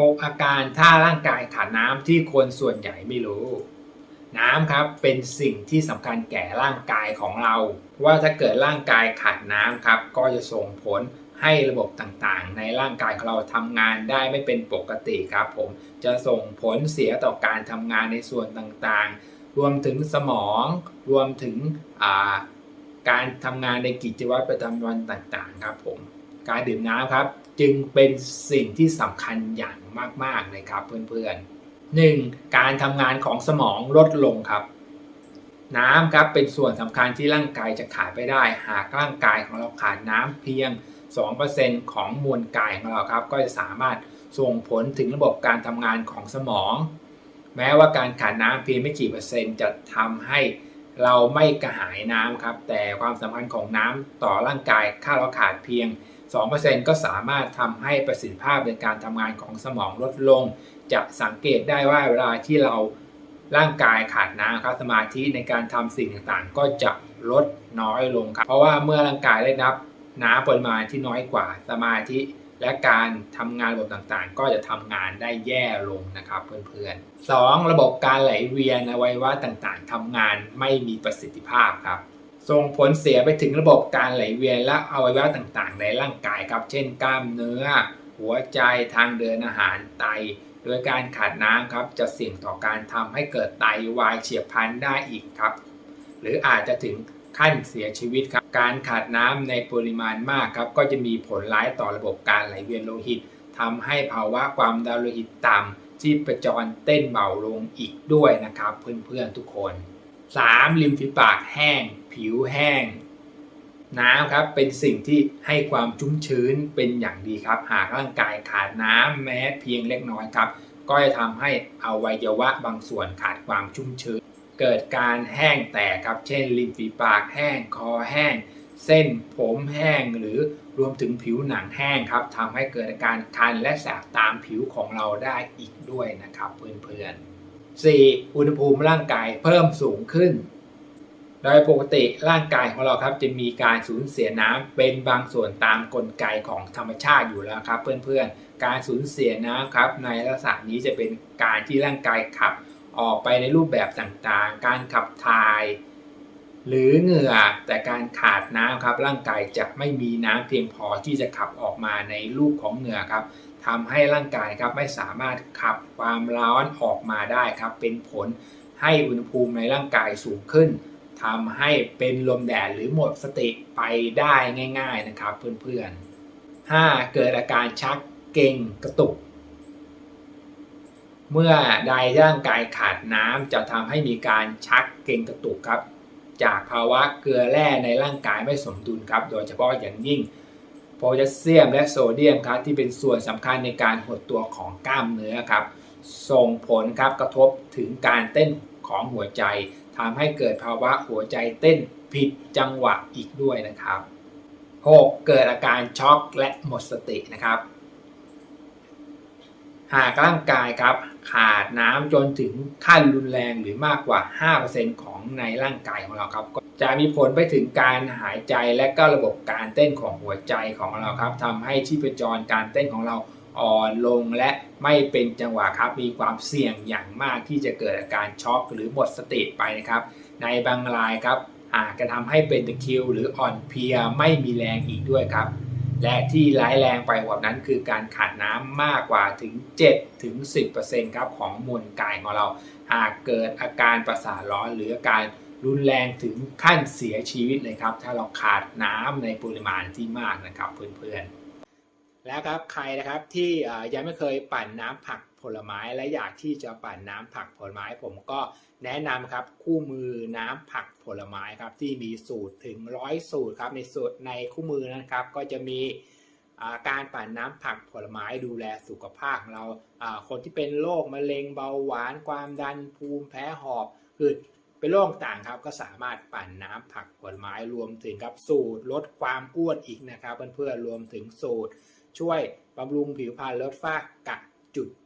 6 อาการถ้าร่างกายขาดน้ำที่คนส่วนใหญ่ไม่รู้ น้ำครับเป็นสิ่งที่สำคัญแก่ร่างกายของเรา ว่าถ้าเกิดร่างกายขาดน้ำครับ ก็จะส่งผลให้ระบบต่างๆ ในร่างกายของเราทำงานได้ไม่เป็นปกติครับผมจะส่งผลเสียต่อการทำงานในส่วนต่างๆ รวมถึงสมอง รวมถึงการทำงานในกิจวัตรประจำวันต่างๆ ครับผม การดื่มน้ำครับ จึงเป็นสิ่งที่สำคัญอย่างมากๆเลยครับเพื่อนๆ 1. การทำงานของสมองลดลงครับ น้ำครับเป็นส่วนสำคัญที่ร่างกายจะขาดไปได้ หากร่างกายของเราขาดน้ำเพียง 2%ของมวลกายของเราครับก็จะสามารถส่งผลถึงระบบการทำงานของสมอง แม้ว่าการขาดน้ำเพียงไม่กี่เปอร์เซ็นต์จะทำให้ เราไม่กระหายน้ำครับ แต่ความสำคัญของน้ำต่อร่างกายถ้าเราขาดเพียง 2%ก็สามารถทำให้ประสิทธิภาพในการทำงานของสมองลดลง จะสังเกตได้ว่าเวลาที่เราร่างกายขาดน้ำครับสมาธิในการทำสิ่งต่างๆ ก็จะลดน้อยลงครับ เพราะว่าเมื่อร่างกายได้รับน้ำปริมาณที่น้อยกว่าสมาธิ และการทำงานระบบต่างๆ ก็จะทำงานได้แย่ลงนะครับ เพื่อนๆ 2. ระบบการไหลเวียนอวัยวะต่างๆทำงานไม่มีประสิทธิภาพครับส่งผลเสียไปถึงระบบการไหลเวียนและอวัยวะต่างๆ ในร่างกายครับ เช่น กล้ามเนื้อ หัวใจทางเดินอาหารไต โดยการขาดน้ำครับ จะเสี่ยงต่อการทำให้เกิดไตวายเฉียบพลันได้อีกครับ หรืออาจจะถึง ขั้นเสียชีวิตครับ การขาดน้ำในปริมาณมากครับ ก็จะมีผลร้ายต่อระบบการไหลเวียนโลหิตทำให้ภาวะความดันโลหิตต่ำชีพจรเต้นเบาลงอีกด้วยนะครับ เพื่อนๆทุกคน 3. ริมฝีปากแห้ง ผิวแห้ง น้ำครับเป็นสิ่งที่ให้ความชุ่มชื้นเป็นอย่างดีครับ หากร่างกายขาดน้ำแม้เพียงเล็กน้อยครับ ก็จะทำให้อวัยวะบางส่วนขาดความชุ่มชื้น เกิดการแห้งแตกครับ เช่นริมฝีปากแห้งคอแห้ง เส้นผมแห้งหรือรวมถึงผิวหนังแห้งครับทำให้เกิดอาการคันและแสบตามผิวของเราได้อีกด้วยนะครับเพื่อนๆ 4. อุณหภูมิร่างกายเพิ่มสูงขึ้น โดยปกติร่างกายของเราครับจะมีการสูญเสียน้ำเป็นบางส่วนตามกลไกของธรรมชาติอยู่แล้วครับ เพื่อนๆ การสูญเสียน้ำครับในลักษณะนี้จะเป็นการที่ร่างกายขับ ออกไปในรูปแบบต่างๆ การขับถ่าย หรือเหงื่อแต่การขาดน้ำครับร่างกายจะไม่มีน้ำเพียงพอที่จะขับออกมาในรูปของเหงื่อครับทำให้ร่างกายครับไม่สามารถขับความร้อนออกมาได้ครับ เป็นผลให้อุณหภูมิในร่างกายสูงขึ้นทำให้เป็นลมแดดหรือหมดสติไปได้ง่าย ๆนะครับ เพื่อนๆ 5. เกิดอาการชักเกร็งกระตุก เมื่อใดร่างกายขาดน้ำจะทำให้มีการชักเกร็งกระตุกครับ จากภาวะเกลือแร่ในร่างกายไม่สมดุลครับ โดยเฉพาะอย่างยิ่งโพแทสเซียมและโซเดียมครับที่เป็นส่วนสำคัญในการหดตัวของกล้ามเนื้อครับ ส่งผลครับกระทบถึงการเต้นของหัวใจทำให้เกิดภาวะหัวใจเต้นผิดจังหวะอีกด้วยนะครับ 6. เกิดอาการช็อกและหมดสตินะครับ หากร่างกายครับขาดน้ำจนถึงขั้นรุนแรงหรือมากกว่า 5%ของในร่างกายของเราครับก็จะมีผลไปถึงการหายใจและก็ระบบการเต้นของหัวใจของเราครับทำให้ชีพจรการเต้นของเราอ่อนลงและไม่เป็นจังหวะครับ มีความเสี่ยงอย่างมากที่จะเกิดอาการช็อกหรือหมดสติไปนะครับ ในบางรายครับอาจจะทำให้เป็นตะคิว หรืออ่อนเพลียไม่มีแรงอีกด้วยครับ และที่ร้ายแรงไปกว่านั้นคือการขาดน้ำมากกว่าถึง 7 ถึง 10%ครับของมวลกายของเรา หากเกิดอาการประสาทร้อนหรืออาการรุนแรงถึงขั้นเสียชีวิตเลยครับ ถ้าเราขาดน้ำในปริมาณที่มากนะครับเพื่อนๆ แล้วครับใครนะครับที่ยังไม่เคยปั่นน้ำผัก ผลไม้และอยากที่จะปั่นน้ำผักผลไม้ผมก็แนะนำครับคู่มือน้ำผักผลไม้ครับที่มีสูตรถึงร้อยสูตรครับในสูตรในคู่มือนะครับก็จะมีการปั่นน้ำผักผลไม้ดูแลสุขภาพเราคนที่เป็นโรคมะเร็งเบาหวานความดันภูมิแพ้หอบคือเป็นโรคต่างครับก็สามารถปั่นน้ำผักผลไม้รวมถึงครับสูตรลดความอ้วนอีกนะครับเพื่อนๆรวมถึงสูตร ช่วยบำรุงผิวพรรณลดฝ้ากระจุด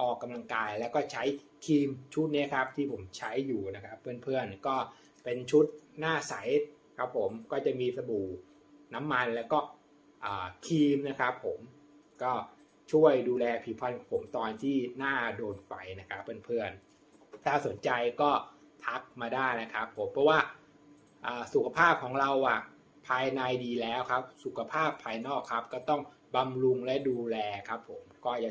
ออกกำลังกาย แล้วก็ใช้ครีมชุดนี้ครับที่ผมใช้อยู่นะครับเพื่อนๆก็เป็นชุดหน้าใสครับผมก็จะมีสบู่น้ำมันแล้วก็ครีมนะครับผมก็ช่วยดูแลผิวพรรณของผมตอนที่หน้าโดนไฟนะครับเพื่อนๆถ้าสนใจก็ทักมาได้นะครับผมเพราะว่าอ่าสุขภาพของเราอะภายในดีแล้วครับ สุขภาพภายนอกครับ ก็ต้องบำรุงและดูแลครับผมก็จะ